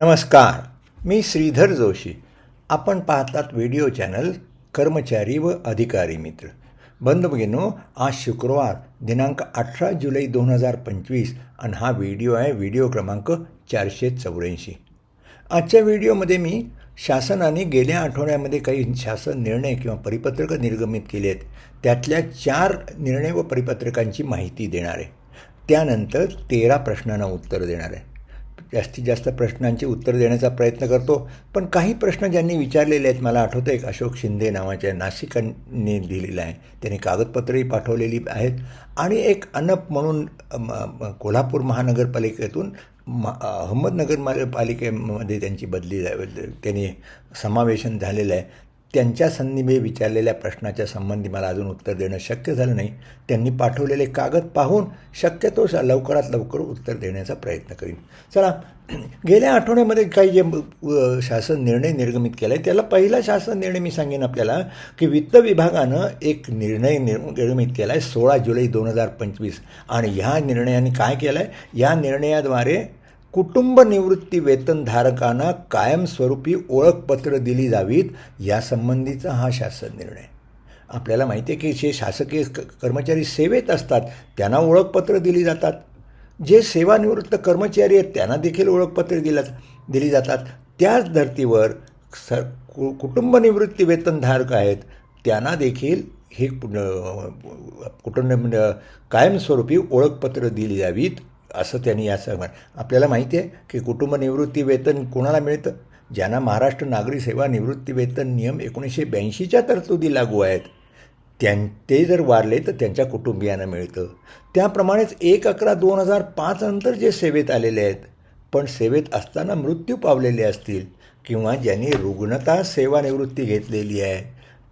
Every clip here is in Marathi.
नमस्कार मी श्रीधर जोशी. आपण पाहतात व्हिडिओ चॅनल कर्मचारी व अधिकारी मित्र. बंधू भगिनो आज शुक्रवार दिनांक अठरा जुलै दोन हजार पंचवीस आणि हा व्हिडिओ आहे व्हिडिओ क्रमांक चारशे चौऱ्याऐंशी. आजच्या व्हिडिओमध्ये मी शासनाने गेल्या आठवड्यामध्ये काही शासन निर्णय किंवा परिपत्रकं निर्गमित केली आहेत त्यातल्या चार निर्णय व परिपत्रकांची माहिती देणार आहे. त्यानंतर तेरा प्रश्नांना उत्तर देणार आहे. जास्तीत जास्त प्रश्नांची उत्तर देण्याचा प्रयत्न करतो. पण काही प्रश्न ज्यांनी विचारलेले आहेत मला आठवतं एक अशोक शिंदे नावाच्या नाशिकांनी लिहिलेलं आहे. त्यांनी कागदपत्रही पाठवलेली आहेत. आणि एक अनप म्हणून कोल्हापूर महानगरपालिकेतून म अहमदनगर मा- पालिकेमध्ये त्यांची बदली त्यांनी समावेशन झालेलं आहे. त्यांच्या संदर्भी विचारलेल्या प्रश्नाच्या संबंधी मला अजून उत्तर देणं शक्य झालं नाही. त्यांनी पाठवलेले कागद पाहून शक्यतो लवकरात लवकर उत्तर देण्याचा प्रयत्न करीन. चला गेल्या आठवड्यामध्ये काही जे शासन निर्णय निर्गमित केला आहे त्याला पहिला शासन निर्णय मी सांगेन आपल्याला की वित्त विभागानं एक निर्णय निर्गमित केला आहे सोळा जुलै दोन हजार पंचवीस. आणि ह्या निर्णयाने काय केलं आहे या निर्णयाद्वारे कुटुंब निवृत्ती वेतनधारकांना कायमस्वरूपी ओळखपत्र दिली जावीत यासंबंधीचा हा शासन निर्णय. आपल्याला माहिती आहे की जे शासकीय क- कर्मचारी सेवेत असतात त्यांना ओळखपत्र दिली जातात. जे सेवानिवृत्त कर्मचारी आहेत त्यांना देखील ओळखपत्रे दिल्या दिली जातात. त्याच धर्तीवर स कु कुटुंब निवृत्ती वेतनधारक आहेत त्यांना देखील हे कुटुंब कायमस्वरूपी ओळखपत्र दिली जावीत. असं त्यांनी या सम आपल्याला माहिती आहे की कुटुंब निवृत्ती वेतन कोणाला मिळतं? ज्यांना महाराष्ट्र नागरी सेवा निवृत्ती वेतन नियम एकोणीसशे ब्याऐंशीच्या तरतुदी लागू आहेत. त्यां ते जर वारले तर त्यांच्या कुटुंबियांना मिळतं. त्याप्रमाणेच एक अकरा दोन हजार पाच नंतर जे सेवेत आलेले आहेत पण सेवेत असताना मृत्यू पावलेले असतील किंवा ज्यांनी रुग्णता सेवानिवृत्ती घेतलेली आहे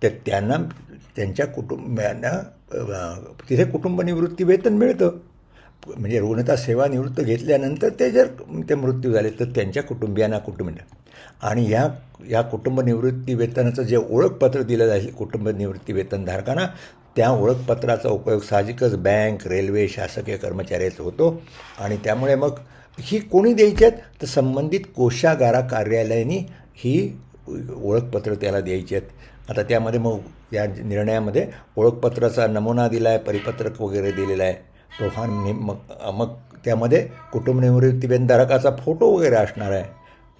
तर त्यांना त्यांच्या कुटुंबियांना तिथे कुटुंब निवृत्ती वेतन मिळतं. म्हणजे रुग्णता सेवानिवृत्त घेतल्यानंतर ते जर ते मृत्यू झाले तर त्यांच्या कुटुंबियांना कुटुंब आणि ह्या या कुटुंब निवृत्ती वेतनाचं जे ओळखपत्र दिलं जाईल कुटुंब निवृत्ती वेतनधारकांना त्या ओळखपत्राचा उपयोग साहजिकच बँक रेल्वे शासकीय कर्मचाऱ्याचा होतो. आणि त्यामुळे मग ही कोणी द्यायची आहेत? तर संबंधित कोशागारा कार्यालयाने ही ओळखपत्र त्याला द्यायची आहेत. आता त्यामध्ये मग या निर्णयामध्ये ओळखपत्राचा नमुना दिला आहे परिपत्रक वगैरे दिलेला आहे. तोफान मग मग त्यामध्ये कुटुंब निवृत्ती फोटो वगैरे असणार आहे.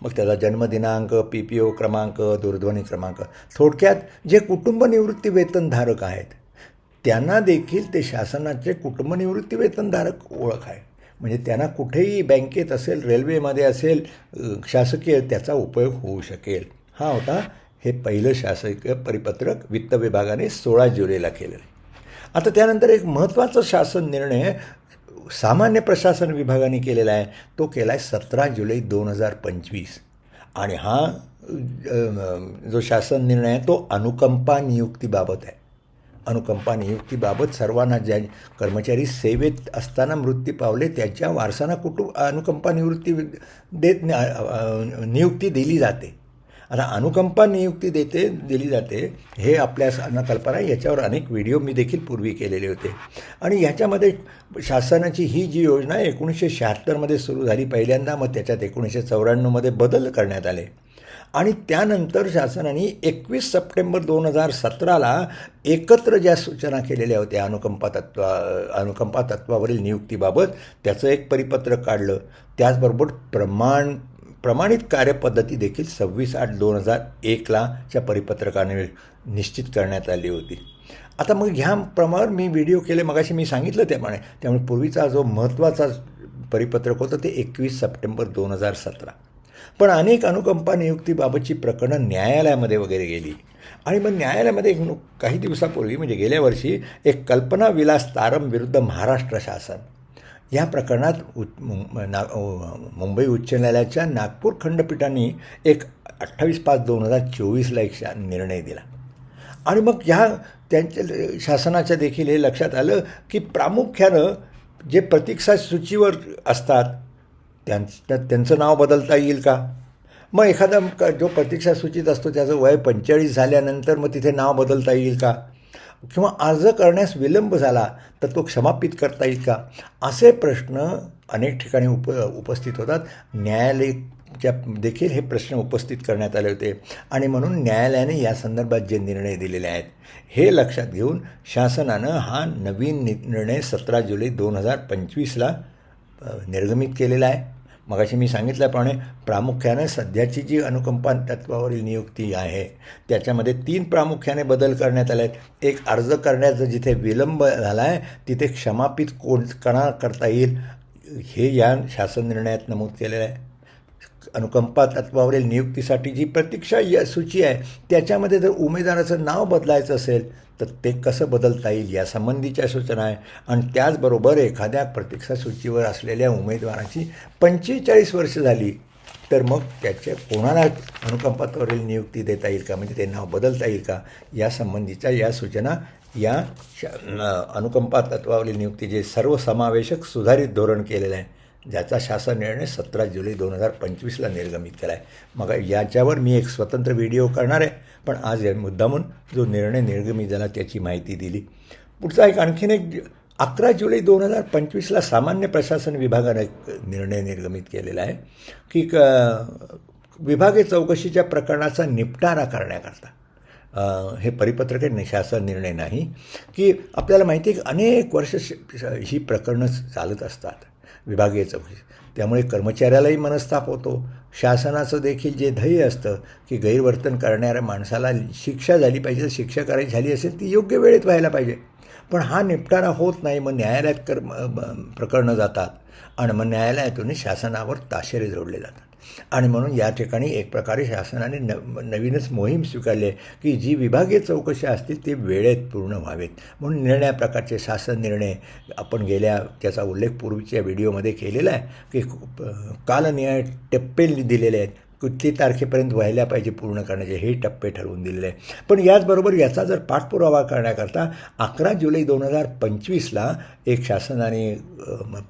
मग त्याचा जन्मदिनांक पी पी ओ क्रमांक दूरध्वनी क्रमांक. थोडक्यात जे कुटुंब निवृत्ती वेतनधारक आहेत त्यांना देखील ते शासनाचे कुटुंब वेतनधारक ओळख आहे. म्हणजे त्यांना कुठेही बँकेत असेल रेल्वेमध्ये असेल शासकीय त्याचा उपयोग होऊ शकेल. हा होता हे पहिलं शासकीय परिपत्रक वित्त विभागाने सोळा जुलैला केलेलं. आता त्यानंतर एक महत्त्वाचा शासन निर्णय सामान्य प्रशासन विभागाने केलेला आहे. तो केला आहे सतरा जुलै दोन हजार पंचवीस. आणि हा जो शासन निर्णय आहे तो अनुकंपा नियुक्तीबाबत आहे. अनुकंपा नियुक्तीबाबत सर्वांना ज्या कर्मचारी सेवेत असताना मृत्यू पावले त्याच्या वारसांना कुटुंब अनुकंपा निवृत्ती देत नियुक्ती दिली जाते. आता अनुकंपा नियुक्ती देते दिली जाते हे आपल्या सर्वांना कल्पना याच्यावर अनेक व्हिडिओ मी देखील पूर्वी केलेले होते. आणि ह्याच्यामध्ये शासनाची ही जी योजना एकोणीसशे शहात्तरमध्ये सुरू झाली पहिल्यांदा मग त्याच्यात एकोणीसशे चौऱ्याण्णवमध्ये बदल करण्यात आले. आणि त्यानंतर शासनाने एकवीस सप्टेंबर दोन हजार सतराला एकत्र ज्या सूचना केलेल्या होत्या अनुकंपा तत्व अनुकंपा तत्वावरील नियुक्तीबाबत त्याचं एक परिपत्रक काढलं. त्याचबरोबर प्रमाण प्रमाणित कार्यपद्धती देखील सव्वीस आठ दोन हजार एकलाच्या परिपत्रकाने निश्चित करण्यात आली होती. आता मग ह्या प्रमाणावर मी व्हिडिओ केले मगाशी मी सांगितलं त्याप्रमाणे त्यामुळे पूर्वीचा जो महत्त्वाचा परिपत्रक होतं ते एकवीस सप्टेंबर दोन हजार सतरा. पण अनेक अनुकंपा नियुक्तीबाबतची प्रकरणं न्यायालयामध्ये वगैरे गेली. आणि मग न्यायालयामध्ये एक काही दिवसापूर्वी म्हणजे गेल्या वर्षी एक कल्पना विलास तारम विरुद्ध महाराष्ट्र शासन. या प्रकरणात उ ना मुंबई उच्च न्यायालयाच्या नागपूर खंडपीठाने एक अठ्ठावीस पाच दोन हजार चोवीसला एक शा निर्णय दिला. आणि मग ह्या त्यांच्या शासनाच्या देखील हे लक्षात आलं की प्रामुख्यानं जे प्रतीक्षा सूचीवर असतात त्यांचं त्यांचं नाव बदलता येईल का? मग एखादा क- जो प्रतीक्षा सूचीत असतो त्याचं वय पंचेचाळीस झाल्यानंतर मग तिथे नाव बदलता येईल का? किंवा अर्ज करण्यास विलंब झाला तर तो क्षमापित करता येईल का? असे प्रश्न अनेक ठिकाणी उप उपस्थित होतात. न्यायालय च्या देखील हे प्रश्न उपस्थित करण्यात आले होते. आणि म्हणून न्यायालयाने या संदर्भात जे निर्णय दिलेले आहेत हे लक्षात घेऊन शासनानं हा नवीन निर्णय सतरा जुलै दोन हजार पंचवीसला निर्गमित केलेला आहे. मगाशी मी सांगितल्याप्रमाणे प्रामुख्याने सध्याची जी अनुकंपा तत्वावरील नियुक्ती आहे त्याच्यामध्ये तीन प्रामुख्याने बदल करण्यात आले आहेत एक अर्ज करण्याचा जिथे विलंब झाला आहे तिथे क्षमापित कोण कणा करता येईल हे या शासन निर्णयात नमूद केलेलं आहे. अनुकंपा तत्वावरील नियुक्तीसाठी जी प्रतीक्षा या सूची आहे त्याच्यामध्ये जर उमेदवाराचं नाव बदलायचं असेल तर ते कसं बदलता येईल यासंबंधीच्या सूचना आहे. आणि त्याचबरोबर एखाद्या प्रतीक्षा सूचीवर असलेल्या उमेदवाराची पंचेचाळीस वर्ष झाली तर मग त्याच्या कोणाला अनुकंपात्वावरील नियुक्ती देता येईल का? म्हणजे ते नाव बदलता येईल का? यासंबंधीच्या या सूचना या श अनुकंपा तत्वावरील नियुक्ती जे सर्वसमावेशक सुधारित धोरण केलेलं आहे. ज्याचा शासन निर्णय सतरा जुलै दोन हजार पंचवीसला निर्गमित केला आहे मग याच्यावर मी एक स्वतंत्र व्हिडिओ करणार आहे पण आज या मुद्दामून जो निर्णय निर्गमित झाला त्याची माहिती दिली. पुढचा एक आणखीन एक अकरा जुलै दोन हजार पंचवीसला सामान्य प्रशासन विभागानं एक निर्णय निर्गमित केलेला आहे की क विभागीय चौकशीच्या प्रकरणाचा निपटारा करण्याकरता. हे परिपत्रक आहे शासन निर्णय नाही की आपल्याला माहिती आहे की अनेक वर्ष ही प्रकरणं चालत असतात. विभागीय म्हणजे. त्यामुळे कर्मचाऱ्यालाही मनस्ताप होतो. शासनाचं देखील जे ध्येय असतं की गैरवर्तन करणाऱ्या माणसाला शिक्षा झाली पाहिजे शिक्षा करायची झाली असेल ती योग्य वेळेत व्हायला पाहिजे. पण हा निपटारा होत नाही मग न्यायालयात कर प्रकरणं जातात आणि मग न्यायालयातून शासनावर ताशेरे जोडले जातात. आणि म्हणून या ठिकाणी एक प्रकारे शासनाने न नवीनच मोहीम स्वीकारली आहे की जी विभागीय चौकशी असतील ते वेळेत पूर्ण व्हावेत. म्हणून निर्णया प्रकारचे शासन निर्णय आपण गेल्या त्याचा उल्लेख पूर्वीच्या व्हिडिओमध्ये केलेला आहे की कालनिर्णय टप्पे दिलेले आहेत. कुठली तारखेपर्यंत व्हायला पाहिजे पूर्ण करण्याचे हे टप्पे ठरवून दिलेले आहे पण याचबरोबर याचा जर पाठपुरावा करण्याकरता अकरा जुलै दोन हजार पंचवीसला एक शासनाने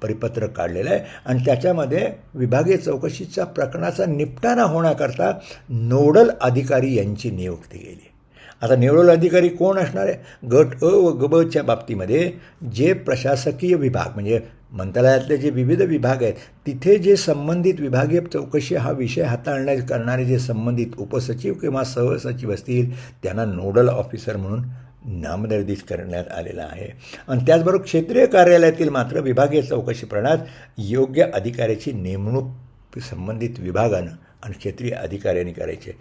परिपत्रक काढलेलं आहे. आणि त्याच्यामध्ये विभागीय चौकशीच्या प्रकरणाचा निपटारा होण्याकरता नोडल अधिकारी यांची नियुक्ती केली आता निवडल अधिकारी कोण असणार आहे? गट अ व ग बच्या बाबतीमध्ये जे प्रशासकीय विभाग म्हणजे मंत्रालयातले जे विविध विभाग आहेत तिथे जे संबंधित विभागीय चौकशी हा विषय हाताळण्या करणारे जे संबंधित उपसचिव किंवा सहसचिव असतील त्यांना नोडल ऑफिसर म्हणून नामनिर्देश करण्यात आलेला आहे. आणि त्याचबरोबर क्षेत्रीय कार्यालयातील मात्र विभागीय चौकशी प्रणात योग्य अधिकाऱ्याची नेमणूक संबंधित विभागानं आणि क्षेत्रीय अधिकाऱ्यांनी करायचे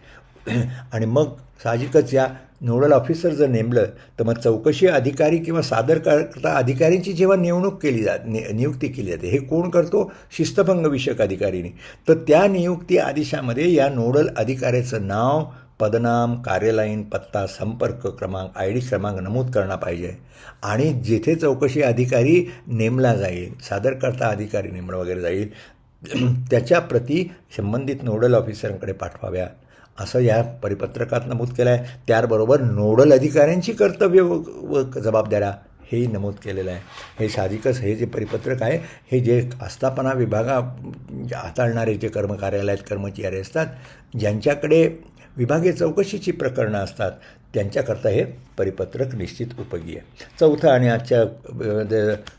आणि मग साहजिकच या नोडल ऑफिसर जर नेमलं तर मग चौकशी अधिकारी किंवा सादर करता अधिकाऱ्यांची जेव्हा निवडणूक केली जात नि नियुक्ती केली जाते हे कोण करतो? शिस्तभंग विषयक अधिकारीने. तर त्या नियुक्ती आदेशामध्ये या नोडल अधिकाऱ्याचं नाव पदनाम कार्यालयीन पत्ता संपर्क क्रमांक आय डी क्रमांक नमूद करणं पाहिजे. आणि जेथे चौकशी अधिकारी नेमला जाईल सादरकर्ता अधिकारी नेमणं वगैरे जाईल त्याच्या प्रती संबंधित नोडल ऑफिसरांकडे पाठवाव्या. असं या परिपत्रकात नमूद केलं आहे त्याबरोबर नोडल अधिकाऱ्यांची कर्तव्य व व जबाबदाऱ्या हेही नमूद केलेलं आहे. हे साहजिकच हे जे परिपत्रक आहे हे जे आस्थापना विभागा म्हणजे हाताळणारे जे कर्मकार्यालयात कर्मचारी असतात ज्यांच्याकडे विभागीय चौकशीची प्रकरणं असतात त्यांच्याकरता हे परिपत्रक निश्चित उपयोगी आहे. चौथं आणि आजच्या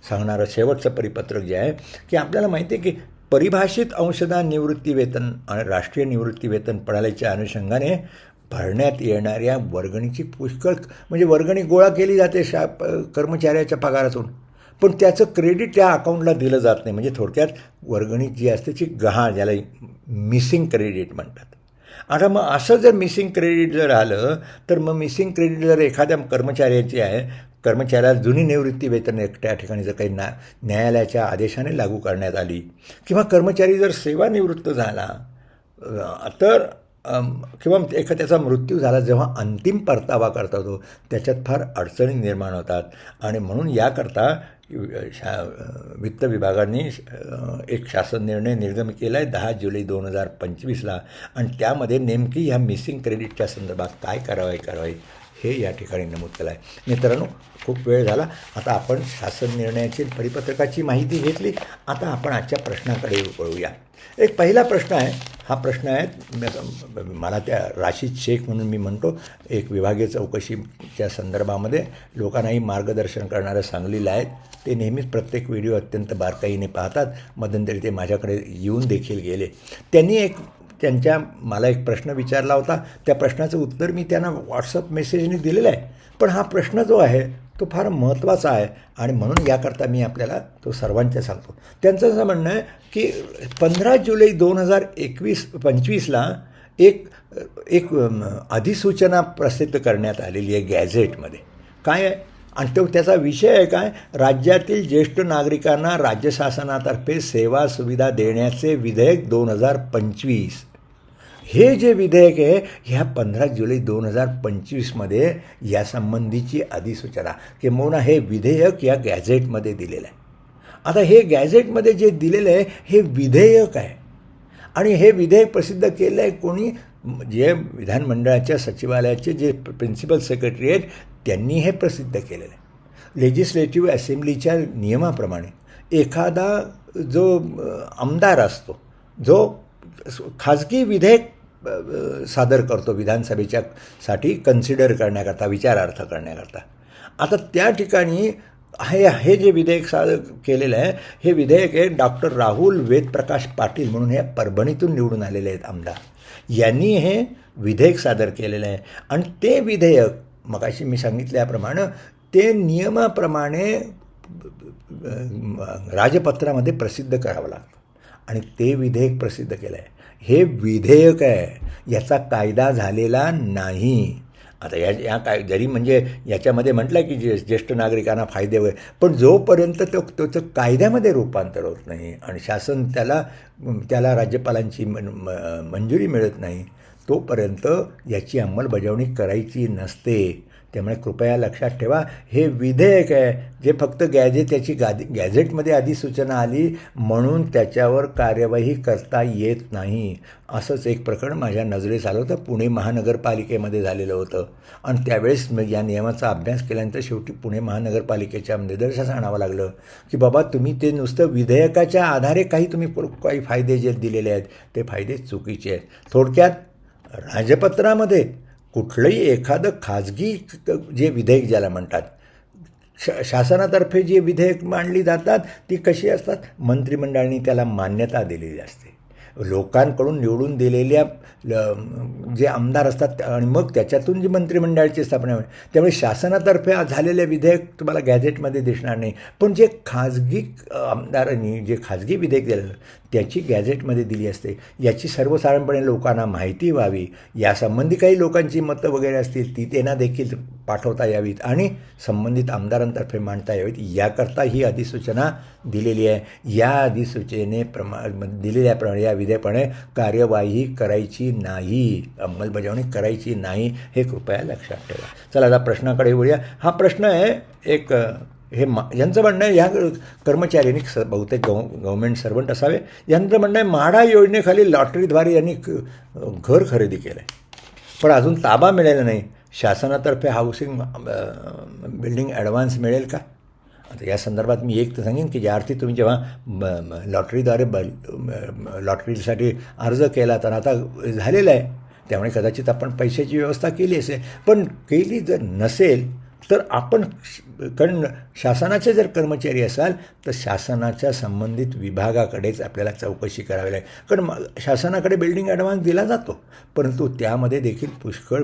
सांगणारं शेवटचं परिपत्रक जे आहे की आपल्याला माहिती आहे की परिभाषित अंशदान निवृत्तीवेतन आणि राष्ट्रीय निवृत्तीवेतन प्रणालीच्या अनुषंगाने भरण्यात येणाऱ्या वर्गणीची पुष्कळ म्हणजे वर्गणी गोळा केली जाते शा कर्मचाऱ्याच्या पगारातून. पण त्याचं क्रेडिट त्या अकाउंटला दिलं जात नाही. म्हणजे थोडक्यात वर्गणी जी असते ती गहाळ ज्याला मिसिंग क्रेडिट म्हणतात. आता मग असं जर मिसिंग क्रेडिट जर आलं तर मग मिसिंग क्रेडिट जर एखाद्या कर्मचाऱ्याची आहे कर्मचाऱ्याला जुनी निवृत्ती वेतन त्या ठिकाणी जर काही ना न्यायालयाच्या आदेशाने लागू करण्यात आली किंवा कर्मचारी जर सेवानिवृत्त झाला तर किंवा एखाद्याचा मृत्यू झाला जेव्हा अंतिम परतावा करता तो त्याच्यात फार अडचणी निर्माण होतात. आणि म्हणून याकरता शा वित्त विभागाने एक शासन निर्णय निर्गम केला आहे दहा जुलै दोन हजार पंचवीसला. आणि त्यामध्ये नेमकी ह्या मिसिंग क्रेडिटच्या संदर्भात काय कारवाई करावी हे या ठिकाणी नमूद केलं आहे मित्रांनो खूप वेळ झाला. आता आपण शासन निर्णयाची परिपत्रकाची माहिती घेतली. आता आपण आजच्या प्रश्नाकडे वळूया. एक पहिला प्रश्न आहे. हा प्रश्न आहे मला त्या राशीद शेख म्हणून मी म्हणतो एक विभागीय चौकशीच्या संदर्भामध्ये लोकांनाही मार्गदर्शन करणारं सांगलीला आहेत. ते नेहमीच प्रत्येक व्हिडिओ अत्यंत बारकाईने पाहतात. मध्यंतरी ते माझ्याकडे येऊन देखील गेले. त्यांनी एक त्यांच्या मला एक प्रश्न विचारला होता. त्या प्रश्नाचं उत्तर मी त्यांना व्हॉट्सअप मेसेजने दिलेलं आहे. पण हा प्रश्न जो आहे तो फार महत्त्वाचा आहे. आणि म्हणून याकरता मी आपल्याला तो सर्वांच्या सांगतो. त्यांचं असं म्हणणं आहे की पंधरा जुलै दोन हजार एकवीस पंचवीसला एक एक अधिसूचना प्रसिद्ध करण्यात आलेली आहे गॅझेटमध्ये. काय आहे? आणि तो त्याचा विषय आहे काय? राज्यातील ज्येष्ठ नागरिकांना राज्य शासनातर्फे सेवा सुविधा देण्याचे विधेयक दोन हजार पंचवीस. हे जे विधेयक आहे ह्या पंधरा जुलै दोन हजार पंचवीसमध्ये यासंबंधीची अधिसूचना. किंबहुना हे विधेयक या गॅझेटमध्ये दिलेलं आहे. आता हे गॅझेटमध्ये जे दिलेलं आहे हे विधेयक आहे. आणि हे विधेयक प्रसिद्ध केलं आहे कोणी? जे विधानमंडळाच्या सचिवालयाचे जे प्रिन्सिपल सेक्रेटरी आहेत त्यांनी हे प्रसिद्ध केलेलं आहे. लेजिस्लेटिव्ह असेंब्लीच्या नियमाप्रमाणे एखादा जो आमदार असतो जो खाजगी विधेयक सादर करतो विधानसभेच्या साठी कन्सिडर करण्याकरता विचारार्थ करण्याकरता. आता त्या ठिकाणी हे हे जे विधेयक सादर केलेलं आहे हे विधेयक आहे डॉक्टर राहुल वेदप्रकाश पाटील म्हणून हे परभणीतून निवडून आलेले आहेत आमदार. यांनी हे विधेयक सादर केलेलं आहे. आणि ते विधेयक मगाशी मी सांगितल्याप्रमाणे ते नियमाप्रमाणे राजपत्रामध्ये प्रसिद्ध करावं लागतं. आणि ते विधेयक प्रसिद्ध केलं आहे हे विधेयक आहे. याचा कायदा झालेला नाही. आता या या काय जरी म्हणजे याच्यामध्ये म्हटलं की जे ज्येष्ठ नागरिकांना फायदे वगैरे पण जोपर्यंत तो त्याचं कायद्यामध्ये रूपांतर होत नाही आणि शासन त्याला त्याला राज्यपालांची मन म- मंजुरी मिळत नाही तोपर्यंत याची अंमलबजावणी करायची नसते. त्यामुळे कृपया लक्षात ठेवा. हे विधेयक आहे जे फक्त गॅजेट त्याची गादी गॅझेटमध्ये सूचना आली म्हणून त्याच्यावर कार्यवाही करता येत नाही. असंच एक प्रकरण माझ्या नजरेस आलं होतं. पुणे महानगरपालिकेमध्ये झालेलं होतं. आणि त्यावेळेस मग या नियमाचा अभ्यास केल्यानंतर शेवटी पुणे महानगरपालिकेच्या निदर्शनास आणावं लागलं. की बाबा तुम्ही ते नुसतं विधेयकाच्या आधारे काही तुम्ही काही फायदे जे दिलेले आहेत ते फायदे चुकीचे आहेत. थोडक्यात राजपत्रामध्ये कुठलंही एखादं खाजगी जे विधेयक ज्याला म्हणतात श शासनातर्फे जे विधेयक मांडली जातात ती कशी असतात? मंत्रिमंडळाने त्याला मान्यता दिलेली असते. लोकांकडून निवडून दिलेल्या जे आमदार असतात त्या- आणि मग त्याच्यातून जी मंत्रिमंडळाची स्थापना होईल. त्यामुळे शासनातर्फे झालेले विधेयक तुम्हाला गॅझेटमध्ये दिसणार नाही. पण जे खाजगी आमदारांनी जे खाजगी विधेयक दिलेलं त्याची गॅझेटमध्ये दिली असते. याची सर्वसाधारणपणे लोकांना माहिती व्हावी. यासंबंधी काही लोकांची मतं वगैरे असतील ती त्यांना देखील पाठवता यावीत आणि संबंधित आमदारांतर्फे मांडता यावीत. याकरता ही अधिसूचना दिलेली आहे. या अधिसूचने प्रमा दिलेल्याप्रमाणे या कायदेपणे कार्यवाही करायची नाही अंमलबजावणी करायची नाही हे कृपया लक्षात ठेवा. चला आता प्रश्नाकडे वळूया. हा प्रश्न आहे एक हे मा यांचं म्हणणं आहे ह्या कर्मचाऱ्यांनी स बहुतेक गव गव्हर्मेंट सर्वंट असावे. यांचं म्हणणं आहे म्हाडा योजनेखाली लॉटरीद्वारे यांनी घर खरेदी केलं आहे पण अजून ताबा मिळाला नाही. शासनातर्फे हाऊसिंग बिल्डिंग ॲडव्हान्स मिळेल का? आता या संदर्भात मी एक तर सांगेन की ज्या अर्थी तुम्ही जेव्हा लॉटरीद्वारे ब लॉटरीसाठी अर्ज केला तर आता झालेला आहे. त्यामुळे कदाचित आपण पैशाची व्यवस्था केली असेल. पण केली जर नसेल तर आपण श- कारण शासनाचे जर कर्मचारी असाल तर शासनाच्या संबंधित विभागाकडेच आपल्याला चौकशी करावी लागेल. कारण शासनाकडे बिल्डिंग ॲडव्हान्स दिला जातो. परंतु त्यामध्ये देखील पुष्कळ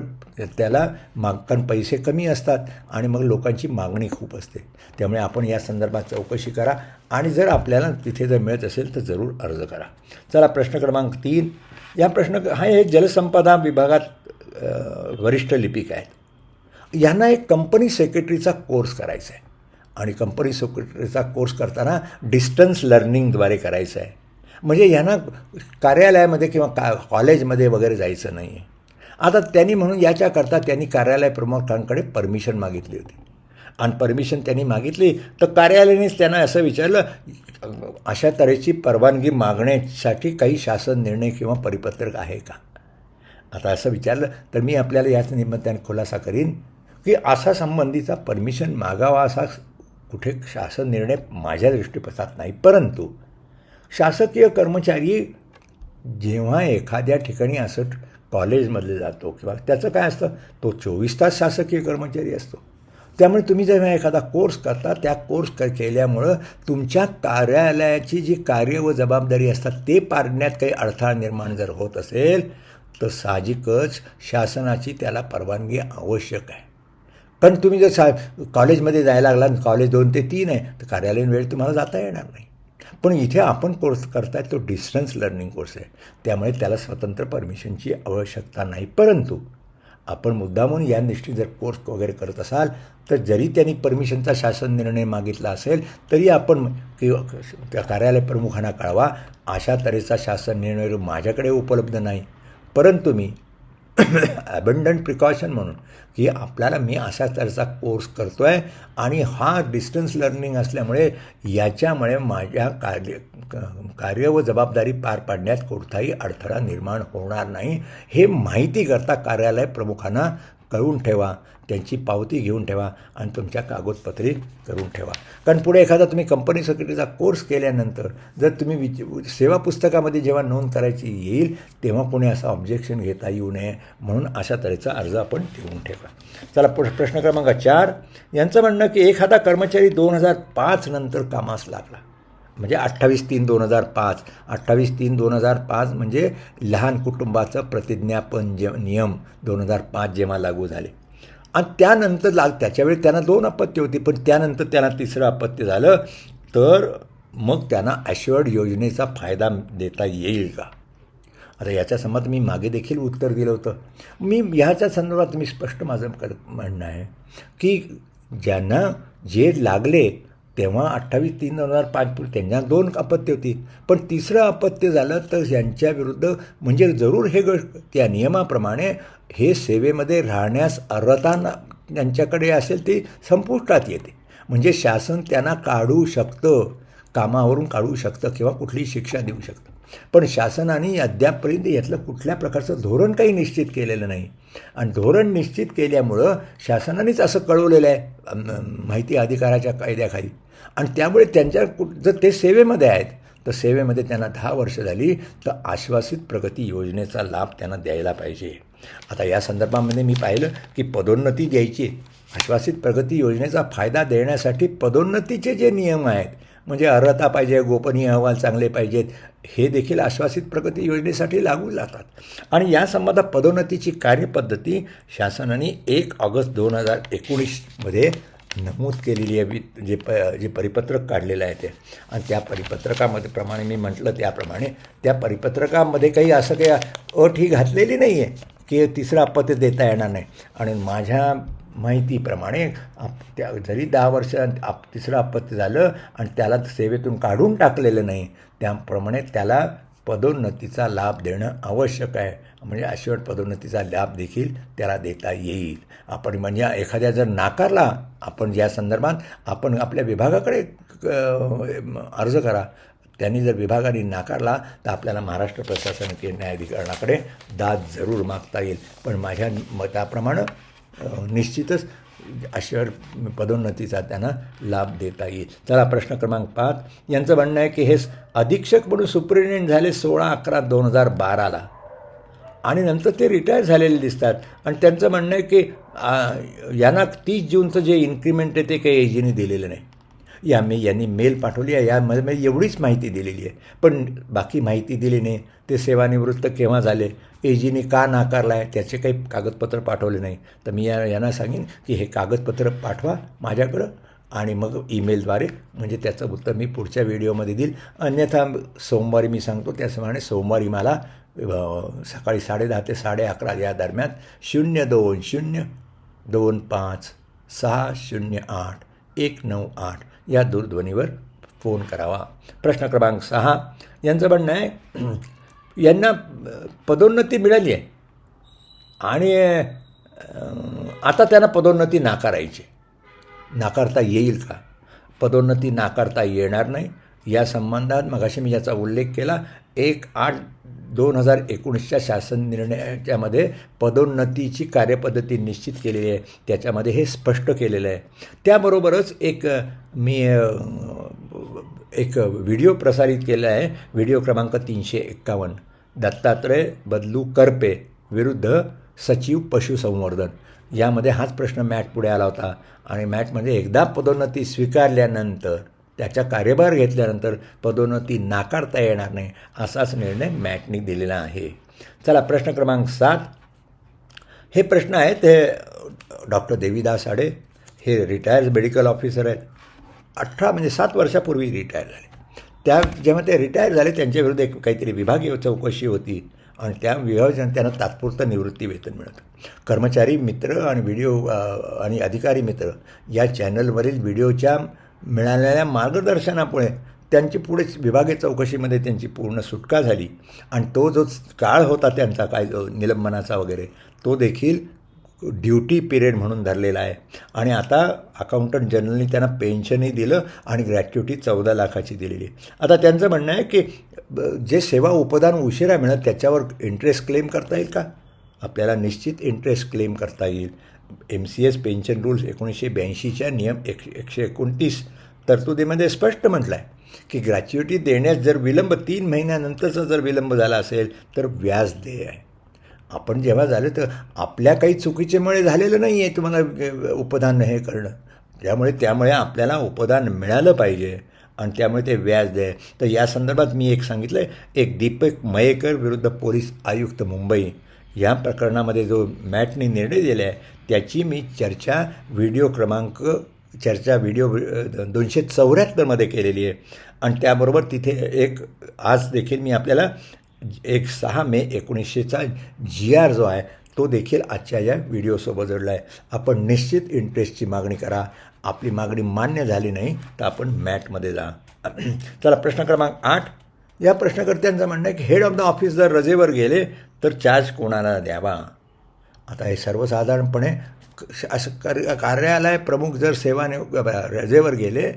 त्याला माग कारण पैसे कमी असतात आणि मग लोकांची मागणी खूप असते. त्यामुळे आपण या संदर्भात चौकशी करा आणि जर आपल्याला तिथे जर मिळत असेल तर जरूर अर्ज करा. चला प्रश्न क्रमांक तीन. या प्रश्न हा हे जलसंपदा विभागात वरिष्ठ लिपिक आहेत. यांना एक कंपनी सेक्रेटरीचा कोर्स करायचा आहे आणि कंपनी सेक्रेटरीचा कोर्स करताना डिस्टन्स लर्निंगद्वारे करायचा आहे म्हणजे यांना कार्यालयामध्ये किंवा का कॉलेजमध्ये वगैरे जायचं नाही आहे आता त्यांनी म्हणून याच्याकरता त्यांनी कार्यालय प्रमुखांकडे परमिशन मागितली होती. आणि परमिशन त्यांनी मागितली तर कार्यालयानेच त्यांना असं विचारलं अशा तऱ्हेची परवानगी मागण्यासाठी काही शासन निर्णय किंवा परिपत्रक आहे का? आता असं विचारलं तर मी आपल्याला याच निमित्ताने खुलासा करीन. की असा संबंधीचा परमिशन मागावा असा कुठे शासन निर्णय माझ्या दृष्टीपथात नाही. परंतु शासकीय कर्मचारी जेव्हा एखाद्या ठिकाणी असं कॉलेजमधले जातो किंवा त्याचं काय असतं? तो चोवीस तास शासकीय कर्मचारी असतो. त्यामुळे तुम्ही जेव्हा एखादा कोर्स करता त्या कोर्स कर केल्यामुळं तुमच्या कार्यालयाची जी कार्य व जबाबदारी असतात ते पाडण्यात काही अडथळा निर्माण जर होत असेल तर साहजिकच शासनाची त्याला परवानगी आवश्यक आहे. कारण तुम्ही जर सा कॉलेजमध्ये जायला लागला कॉलेज दोन ते तीन आहे तर कार्यालयीन वेळ तुम्हाला जाता येणार नाही. पण इथे आपण कोर्स करताय तो डिस्टन्स लर्निंग कोर्स आहे. त्यामुळे त्याला स्वतंत्र परमिशनची आवश्यकता नाही. परंतु आपण मुद्दामून या दृष्टी जर कोर्स वगैरे करत असाल तर जरी त्यांनी परमिशनचा शासन निर्णय मागितला असेल तरी आपण किंवा त्या कार्यालय प्रमुखांना कळवा अशा तऱ्हेचा शासन निर्णय माझ्याकडे उपलब्ध नाही. परंतु मी ॲबंडंट प्रिकॉशन म्हणून की आपल्याला मी अशा तऱ्हेचा कोर्स करतो आहे आणि हा डिस्टन्स लर्निंग असल्यामुळे याच्यामुळे माझ्या कार्य कार्य व जबाबदारी पार पाडण्यात कोणताही अडथळा निर्माण होणार नाही. हे माहिती करता कार्यालय प्रमुखांना कळवून ठेवा. त्यांची पावती घेऊन ठेवा आणि तुमच्या कागदपत्रे करून ठेवा. कारण पुढे एखादा तुम्ही कंपनी सेक्रेटरीचा कोर्स केल्यानंतर जर तुम्ही विच सेवा पुस्तकामध्ये जेव्हा नोंद करायची येईल तेव्हा कोणी असं ऑब्जेक्शन घेता येऊ नये म्हणून अशा तऱ्हेचा अर्ज आपण ठेवून ठेवा. चला पुढे प्रश्न क्रमांक चार. यांचं म्हणणं की एखादा कर्मचारी दोन हजार पाच नंतर कामास लागला. म्हणजे अठ्ठावीस तीन दोन हजार पाच. अठ्ठावीस तीन दोन हजार पाच म्हणजे लहान कुटुंबाचं प्रतिज्ञापन जे नियम दोन हजार पाच जेव्हा लागू झाले. आणि त्यानंतर लाग त्याच्यावेळी त्यांना दोन अपत्य होती पण त्यानंतर त्यांना तिसरं अपत्य झालं. तर मग त्यांना ॲश्युअर्ड योजनेचा फायदा देता येईल का? आता याच्या संदर्भात मी मागे देखील उत्तर दिलं होतं. मी ह्याच्या संदर्भात मी स्पष्ट माझं कर म्हणणं आहे की ज्यांना जे लागले तेव्हा अठ्ठावीस तीन दोन हजार पाच त्यांना दोन अपत्य होती. पण तिसरं अपत्य झालं तर यांच्याविरुद्ध म्हणजे जरूर हे ग त्या नियमाप्रमाणे हे सेवेमध्ये राहण्यास अर्हता त्यांच्याकडे असेल ती संपुष्टात येते. म्हणजे शासन त्यांना काढू शकतं कामावरून काढू शकतं किंवा कुठलीही शिक्षा देऊ शकतं. पण शासनाने अद्यापपर्यंत यातलं कुठल्या प्रकारचं धोरण काही निश्चित केलेलं नाही. आणि धोरण निश्चित केल्यामुळं शासनानेच असं कळवलेलं आहे माहिती अधिकाराच्या कायद्याखाली. आणि त्यामुळे त्यांच्या कुठ जर ते सेवेमध्ये आहेत तर सेवेमध्ये त्यांना दहा वर्ष झाली तर आश्वासित प्रगती योजनेचा लाभ त्यांना द्यायला पाहिजे. आता या संदर्भामध्ये मी पाहिलं की पदोन्नती द्यायची आश्वासित प्रगती योजनेचा फायदा देण्यासाठी पदोन्नतीचे जे नियम आहेत म्हणजे अर्हता पाहिजे गोपनीय अहवाल चांगले पाहिजेत हे देखील आश्वासित प्रगती योजनेसाठी लागू जातात. आणि या संबंधात पदोन्नतीची कार्यपद्धती शासनाने एक ऑगस्ट दोन हजार एकोणीसमध्ये नमूद केलेली आहे जे प जे परिपत्रक काढलेलं आहे ते. आणि त्या परिपत्रकामध्ये प्रमाणे मी म्हटलं त्याप्रमाणे त्या परिपत्रकामध्ये काही असं काही अट ही घातलेली नाही आहे की तिसरं अपत्य देता येणार नाही. आणि माझ्या माहितीप्रमाणे आप त्या जरी दहा वर्ष आप तिसरं अपत्य झालं आणि त्याला सेवेतून काढून टाकलेलं नाही त्याप्रमाणे त्याला पदोन्नतीचा लाभ देणं आवश्यक आहे. म्हणजे अश्युअर्ड पदोन्नतीचा लाभ देखील त्याला देता येईल. आपण म्हणजे एखाद्या जर नाकारला आपण या संदर्भात आपण आपल्या विभागाकडे अर्ज करा. त्यांनी जर विभागाने नाकारला तर आपल्याला महाराष्ट्र प्रशासन न्यायाधिकरणाकडे दाद जरूर मागता येईल. पण माझ्या मताप्रमाणे निश्चितच अशर पदोन्नतीचा त्यांना लाभ देता येईल. चला प्रश्न क्रमांक पाच. यांचं म्हणणं आहे की हे अधीक्षक म्हणून सुप्रिटेंडेंट झाले सोळा अकरा दोन हजार बाराला. आणि नंतर ते रिटायर झालेले दिसतात. आणि त्यांचं म्हणणं आहे की यांना तीस जूनचं जे इन्क्रिमेंट आहे ते काही एजीने दिलेलं नाही. या मी यांनी मेल पाठवली आहे. यामध्ये एवढीच माहिती दिलेली आहे. पण बाकी माहिती दिली नाही. ते सेवानिवृत्त केव्हा झाले? एजीने का नाकारला आहे त्याचे काही कागदपत्र पाठवले नाही. तर मी या यांना सांगेन की हे कागदपत्र पाठवा माझ्याकडं आणि मग ईमेलद्वारे म्हणजे त्याचं उत्तर मी पुढच्या व्हिडिओमध्ये देईल. अन्यथा सोमवारी मी सांगतो त्याप्रमाणे सोमवारी मला सकाळी साडेदहा ते साडे अकरा या दरम्यान शून्य दोन शून्य दोन पाच सहा शून्य आठ एक नऊ आठ या दूरध्वनीवर फोन करावा. प्रश्न क्रमांक सहा. यांचं म्हणणं आहे यांना पदोन्नती मिळाली आहे. आणि आता त्यांना पदोन्नती नाकारायची नाकारता येईल का? पदोन्नती नाकारता येणार नाही. या संबंधात मगाशी मी याचा उल्लेख केला. एक आठ दोन हजार एकोणीसच्या शासन निर्णयाच्यामध्ये पदोन्नतीची कार्यपद्धती निश्चित केलेली आहे. त्याच्यामध्ये हे स्पष्ट केलेलं आहे. त्याबरोबरच एक मी एक व्हिडिओ प्रसारित केला आहे. व्हिडिओ क्रमांक तीनशे एक्कावन्न. दत्तात्रय बदलू करपे विरुद्ध सचिव पशुसंवर्धन. यामध्ये हाच प्रश्न मॅट पुढे आला होता. आणि मॅटमध्ये म्हणजे एकदा पदोन्नती स्वीकारल्यानंतर त्याचा कार्यभार घेतल्यानंतर पदोन्नती नाकारता येणार नाही असाच निर्णय मॅटनी दिलेला आहे. चला प्रश्न क्रमांक सात. हे प्रश्न आहेत ते डॉक्टर देवीदास आडे. हे रिटायर्ड मेडिकल ऑफिसर आहेत. अठरा म्हणजे सात वर्षापूर्वी रिटायर झाले. त्या जेव्हा ते रिटायर झाले त्यांच्याविरुद्ध एक काहीतरी विभागीय चौकशी होती आणि त्या विभागाच्या त्यांना तात्पुरतं निवृत्ती वेतन मिळतं. कर्मचारी मित्र आणि व्हिडिओ आणि अधिकारी मित्र या चॅनलवरील व्हिडिओच्या मिळालेल्या मार्गदर्शनामुळे त्यांची पुढे विभागीय चौकशीमध्ये त्यांची पूर्ण सुटका झाली. आणि तो जो काळ होता त्यांचा काय जो निलंबनाचा वगैरे तो देखील ड्युटी पिरियड म्हणून धरलेला आहे. आणि आता अकाउंटंट जनरलनी त्यांना पेन्शनही दिलं आणि ग्रॅच्युटी चौदा लाखाची दिलेली आता त्यांचं म्हणणं आहे की ब- जे सेवा उपदान उशिरा मिळत त्याच्यावर इंटरेस्ट क्लेम करता येईल का? आपल्याला निश्चित इंटरेस्ट क्लेम करता येईल. M C S pension rules एकोणीसशे ब्याऐंशीच्या नियम एक एकशे एकोणतीस तरतुदीमध्ये स्पष्ट म्हटलं आहे की ग्रॅच्युटी देण्यास जर विलंब तीन महिन्यानंतरचा जर विलंब झाला असेल तर व्याज देय आहे. आपण जेव्हा झालं तर आपल्या काही चुकीच्यामुळे झालेलं नाही आहे तुम्हाला उपदान हे करणं. त्यामुळे त्यामुळे आपल्याला उपदान मिळालं पाहिजे आणि त्यामुळे ते व्याज दे तर या संदर्भात मी एक सांगितलं आहे एक दीपक मयेकर विरुद्ध पोलीस आयुक्त मुंबई या प्रकरणामध्ये जो मॅटने निर्णय दिला आहे त्याची मी चर्चा व्हिडिओ क्रमांक चर्चा व्हिडिओ दोनशे चौऱ्याहत्तरमध्ये केलेली आहे. आणि त्याबरोबर तिथे एक आज देखील मी आपल्याला एक सहा मे एकोणीसशेचा जी आर जो आहे तो देखील आजच्या या व्हिडिओसोबत जोडला आहे आपण निश्चित इंटरेस्टची मागणी करा. आपली मागणी मान्य झाली नाही तर आपण मॅटमध्ये जा. चला प्रश्न क्रमांक आठ. या प्रश्नकर्त्यांचं म्हणणं आहे की हेड ऑफ द ऑफिस जर रजेवर गेले तर चार्ज कोणाला द्यावा? आता हे सर्वसाधारणपणे क- असं कर कार्यालय प्रमुख जर सेवाने रजेवर गेले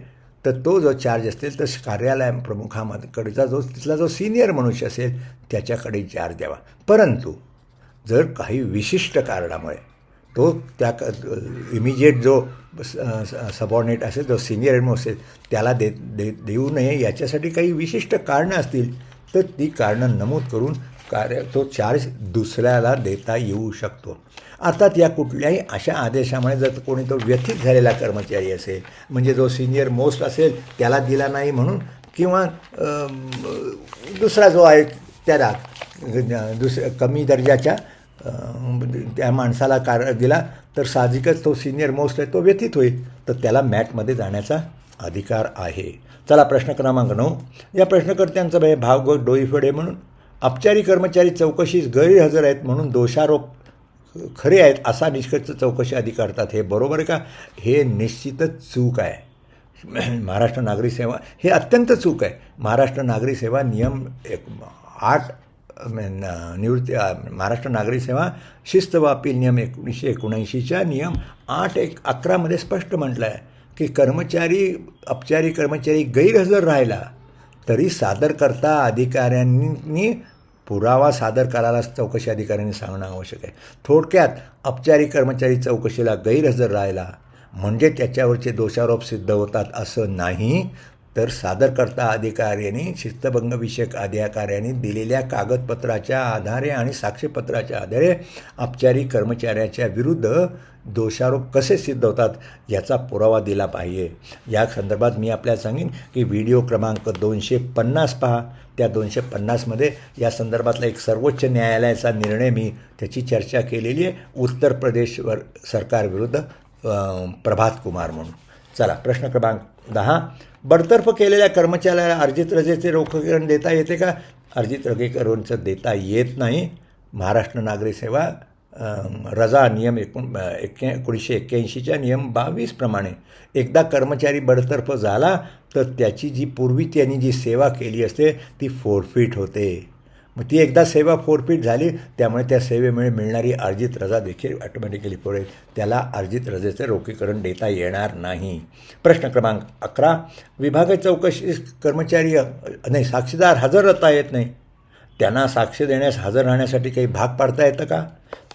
तर तो जो चार्ज असेल तर कार्यालय प्रमुखाकडचा जो तिथला जो सिनियर मनुष्य असेल त्याच्याकडे चार्ज द्यावा. परंतु जर काही विशिष्ट कारणामुळे तो त्या इमिजिएट जो सबॉर्डिनेट असेल जो सिनियर असेल त्याला दे देऊ नये याच्यासाठी काही विशिष्ट कारणं असतील तर ती कारणं नमूद करून कार्य तो चार्ज दुसऱ्याला देता येऊ शकतो. अर्थात या कुठल्याही अशा आदेशामुळे जर कोणी तो व्यथित झालेला कर्मचारी असेल म्हणजे जो सिनियर मोस्ट असेल त्याला दिला नाही म्हणून किंवा दुसरा जो आहे त्याला दुस कमी दर्जाच्या त्या माणसाला कार दिला तर साहजिकच तो सिनियर मोस्ट आहे तो व्यथित होईल. तर त्याला मॅटमध्ये जाण्याचा अधिकार आहे. चला प्रश्न क्रमांक नऊ. या प्रश्नकर्त्यांचं भाई भाव डोईफडे म्हणून अपचारी कर्मचारी चौकशीस गैरहजर आहेत म्हणून दोषारोप खरे आहेत असा निष्कर्ष चौकशी आधी करतात हे बरोबर आहे का? हे निश्चितच चूक आहे. महाराष्ट्र नागरी सेवा हे अत्यंत चूक आहे. महाराष्ट्र नागरी सेवा नियम एक आठ निवृत्ती महाराष्ट्र नागरी सेवा शिस्त व अपील नियम एकोणीसशे एकोणऐंशीच्या नियम आठ एक अकरामध्ये स्पष्ट म्हटलं आहे की कर्मचारी अपचारी कर्मचारी गैरहजर राहिला तरी सादरकर्ता अधिकाऱ्यांनी पुरावा सादर करायलाच चौकशी अधिकाऱ्यांनी सांगणं आवश्यक आहे. थोडक्यात औपचारिक कर्मचारी चौकशीला गैरहजर राहिला. म्हणजे त्याच्यावरचे दोषारोप सिद्ध होतात असं नाही तर सादरकर्ता अधिकाऱ्यांनी शिस्तभंगविषयक अधिकाऱ्यांनी दिलेल्या कागदपत्राच्या आधारे आणि साक्षीपत्राच्या आधारे औपचारिक कर्मचाऱ्याच्या विरुद्ध दोषारोप कसे सिद्ध होतात याचा पुरावा दिला पाहिजे. या संदर्भात मी आपल्याला सांगेन की व्हिडिओ क्रमांक दोनशे पन्नास पहा. त्या दोनशे पन्नासमध्ये या संदर्भातला एक सर्वोच्च न्यायालयाचा निर्णय मी त्याची चर्चा केलेली आहे. उत्तर प्रदेशवर सरकारविरुद्ध प्रभात कुमार म्हणून. चला प्रश्न क्रमांक दहा. बडतर्फ केलेल्या कर्मचाऱ्याला अर्जित रजेचे रोखीकरण देता येते का? अर्जित रजेकरणचं देता येत नाही. महाराष्ट्र नागरी सेवा रजा नियम एकूण एक्या एकोणीसशे एक्क्याऐंशीच्या नियम बावीसप्रमाणे एकदा कर्मचारी बडतर्फ झाला तर त्याची जी पूर्वी त्यांनी जी सेवा केली असते ती फोरफिट होते. मग ती एकदा सेवा फोरफिट झाली त्यामुळे त्या सेवेमुळे मिळणारी अर्जित रजा देखील ऑटोमॅटिकली पुढे त्याला अर्जित रजेचे रोखीकरण देता येणार नाही. प्रश्न क्रमांक अकरा विभाग चौकशी कर्मचारी नाही साक्षीदार हजर राहता येत नाही. त्यांना साक्ष देण्यास हजर राहण्यासाठी काही भाग पाडता येतं का?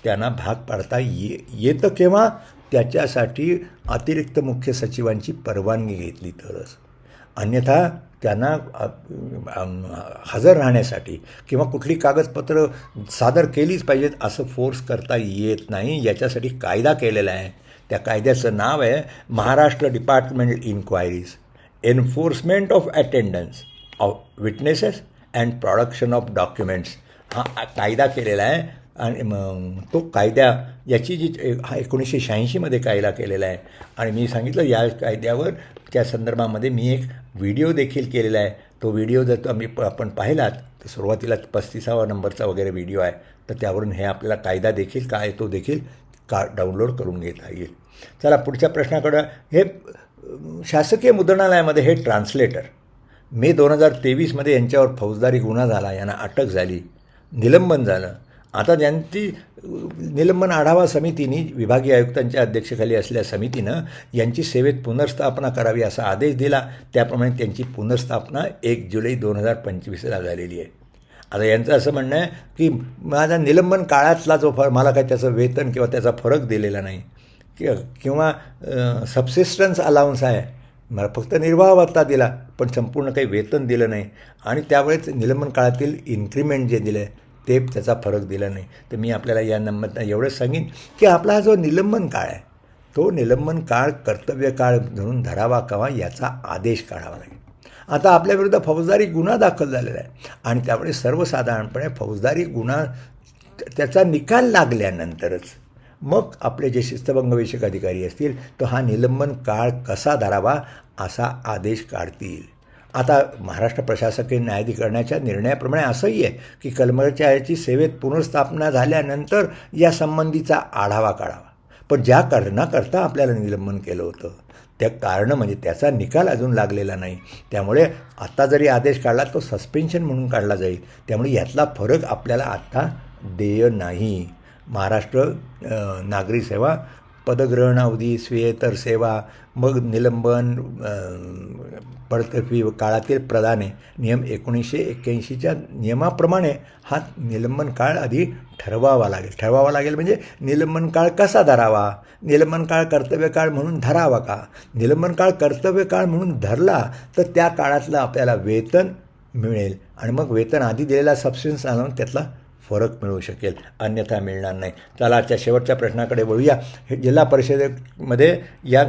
त्यांना भाग पाडता ये येतं केव्हा? त्याच्यासाठी अतिरिक्त मुख्य सचिवांची परवानगी घेतली तरच. अन्यथा त्यांना हजर राहण्यासाठी किंवा कुठली कागदपत्र सादर केलीच पाहिजेत असं फोर्स करता येत नाही. याच्यासाठी कायदा केलेला आहे. त्या कायद्याचं नाव आहे Maharashtra department inquiries enforcement of attendance of witnesses and production of documents. हा कायदा केलेला आहे आणि मग तो कायद्या याची जी हा एकोणीसशे शहाऐंशीमध्ये कायदा केलेला आहे. आणि मी सांगितलं या कायद्यावर त्या संदर्भामध्ये मी एक व्हिडिओ देखील केलेला आहे. तो व्हिडिओ जर तुम्ही प आपण पाहिलात तर सुरुवातीला पस्तीसावा नंबरचा वगैरे व्हिडिओ आहे. तर त्यावरून हे आपल्याला कायदा देखील काय तो देखील का डाउनलोड करून घेता येईल. चला पुढच्या प्रश्नाकडं हे शासकीय मुद्रणालयामध्ये हे ट्रान्सलेटर मे दोन हजार तेवीसमध्ये यांच्यावर फौजदारी गुन्हा झाला यांना अटक झाली निलंबन झालं आता ज्यांची निलंबन आढावा समितीने विभागीय आयुक्तांच्या अध्यक्षतेखाली असलेल्या समितीनं यांची सेवेत पुनर्स्थापना करावी असा आदेश दिला. त्याप्रमाणे त्यांची पुनर्स्थापना एक जुलै दोन हजार पंचवीसला झालेली आहे. आता यांचं असं म्हणणं आहे की माझा निलंबन काळातला जो फर मला काय त्याचं वेतन किंवा त्याचा फरक दिलेला नाही. कि किंवा सबसिस्टन्स अलाउन्स आहे. मला फक्त निर्वाह भत्ता दिला पण संपूर्ण काही वेतन दिलं नाही. आणि त्यावेळेस निलंबन काळातील इन्क्रीमेंट जे दिलं आहे ते त्याचा फरक दिला नाही. तर मी आपल्याला या नंबर एवढंच सांगेन की आपला हा जो निलंबन काळ आहे तो निलंबन काळ कर्तव्य काळ धरून धरावा कावा याचा आदेश काढावा लागेल. आता आपल्याविरुद्ध फौजदारी गुन्हा दाखल झालेला आहे आणि त्यामुळे सर्वसाधारणपणे फौजदारी गुन्हा त्याचा निकाल लागल्यानंतरच मग आपले जे शिस्तभंगविषयक अधिकारी असतील तो हा निलंबन काळ कसा धरावा असा आदेश काढतील. आता महाराष्ट्र प्रशासकीय न्यायाधिकरणाच्या निर्णयाप्रमाणे असंही आहे की कर्मचाऱ्याची सेवेत पुनर्स्थापना झाल्यानंतर या संबंधीचा आढावा काढावा. पण ज्या कारणाकरता आपल्याला निलंबन केलं होतं त्या कारणं म्हणजे त्याचा निकाल अजून लागलेला नाही. त्यामुळे आत्ता जरी आदेश काढला तो सस्पेन्शन म्हणून काढला जाईल. त्यामुळे यातला फरक आपल्याला आत्ता देय नाही. महाराष्ट्र नागरी सेवा पदग्रहणावधी स्वेतर सेवा मग निलंबन अ, काळातील प्रदाने नियम एकोणीसशे एक्क्याऐंशीच्या नियमाप्रमाणे हा निलंबन काळ आधी ठरवावा लागेल. ठरवावा लागेल म्हणजे निलंबन काळ कसा धरावा? निलंबन काळ कर्तव्य काळ म्हणून धरावा का? निलंबन काळ कर्तव्य काळ म्हणून धरला तर त्या काळातलं आपल्याला वेतन मिळेल. आणि मग वेतन आधी दिलेला सबसिडन्स आणून त्यातला फरक मिळू शकेल अन्यथा मिळणार नाही. चला आजच्या शेवटच्या प्रश्नाकडे वळूया. हे जिल्हा परिषदेमध्ये या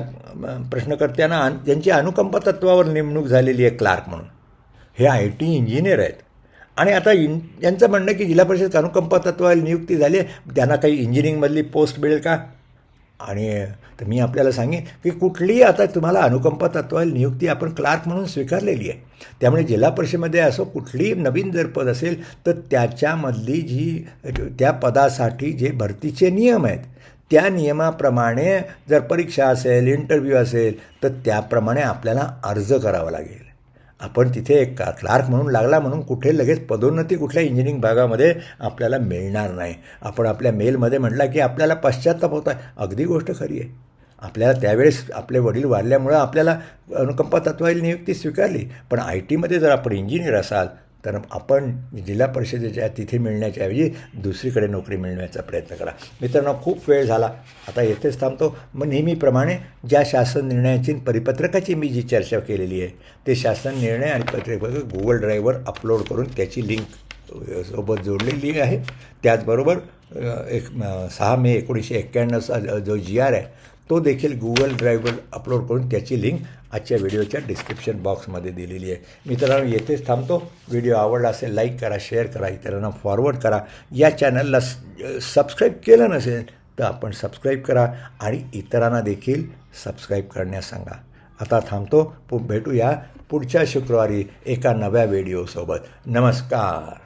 प्रश्नकर्त्यांना अन- ज्यांची अनुकंप तत्वावर नेमणूक झालेली आहे क्लार्क म्हणून. हे आय टी इंजिनियर आहेत. आणि आता इन यांचं म्हणणं आहे की जिल्हा परिषद अनुकंप तत्वावर नियुक्ती झाली आहे. त्यांना काही इंजिनिअरिंगमधली पोस्ट मिळेल का? आणि तर मी आपल्याला सांगेन की कुठलीही आता तुम्हाला अनुकंप तत्वावर नियुक्ती आपण क्लार्क म्हणून स्वीकारलेली आहे. त्यामुळे जिल्हा परिषदेमध्ये असं कुठलीही नवीन जर पद असेल तर त्याच्यामधली जी त्या पदासाठी जे भरतीचे नियम आहेत त्या नियमाप्रमाणे जर परीक्षा असेल इंटरव्ह्यू असेल तर त्याप्रमाणे आपल्याला अर्ज करावा लागेल. आपण तिथे का क्लार्क म्हणून लागला म्हणून कुठे लगेच पदोन्नती कुठल्या इंजिनिअरिंग भागामध्ये आपल्याला मिळणार नाही. आपण आपल्या मेलमध्ये म्हटला की आपल्याला पश्चाताप होता आहे. अगदी गोष्ट खरी आहे. आपल्याला त्यावेळेस आपले वडील वाढल्यामुळं आपल्याला अनुकंपा तत्वाईल नियुक्ती स्वीकारली. पण आय टीमध्ये जर आपण इंजिनियर असाल तर आपण जिल्हा परिषदेच्या तिथे मिळण्याच्या ऐवजी दुसरीकडे नोकरी मिळण्याचा प्रयत्न करा. मित्रांनो खूप वेळ झाला. आता येथेच थांबतो. मग नेहमीप्रमाणे ज्या शासन निर्णयाची परिपत्रकाची मी जी चर्चा केलेली आहे ते शासन निर्णय आणि परिपत्रक गुगल ड्राईव्हवर अपलोड करून त्याची लिंक सोबत जोडलेली आहे. त्याचबरोबर एक सहा मे एकोणीसशे एक्क्याण्णवचा जो- जो जी आर आहे तो देखील गुगल ड्राईव्हवर अपलोड करून त्याची लिंक आजच्या व्हिडिओच्या डिस्क्रिप्शन बॉक्समध्ये दिलेली आहे. मित्रांनो येथेच थांबतो. व्हिडिओ आवडला असेल लाईक करा शेअर करा इतरांना फॉरवर्ड करा. या चॅनलला सबस्क्राईब केलं नसेल तर आपण सबस्क्राईब करा आणि इतरांना देखील सबस्क्राईब करण्यास सांगा. आता थांबतो. पु भेटूया पुढच्या शुक्रवारी एका नव्या व्हिडिओसोबत. नमस्कार.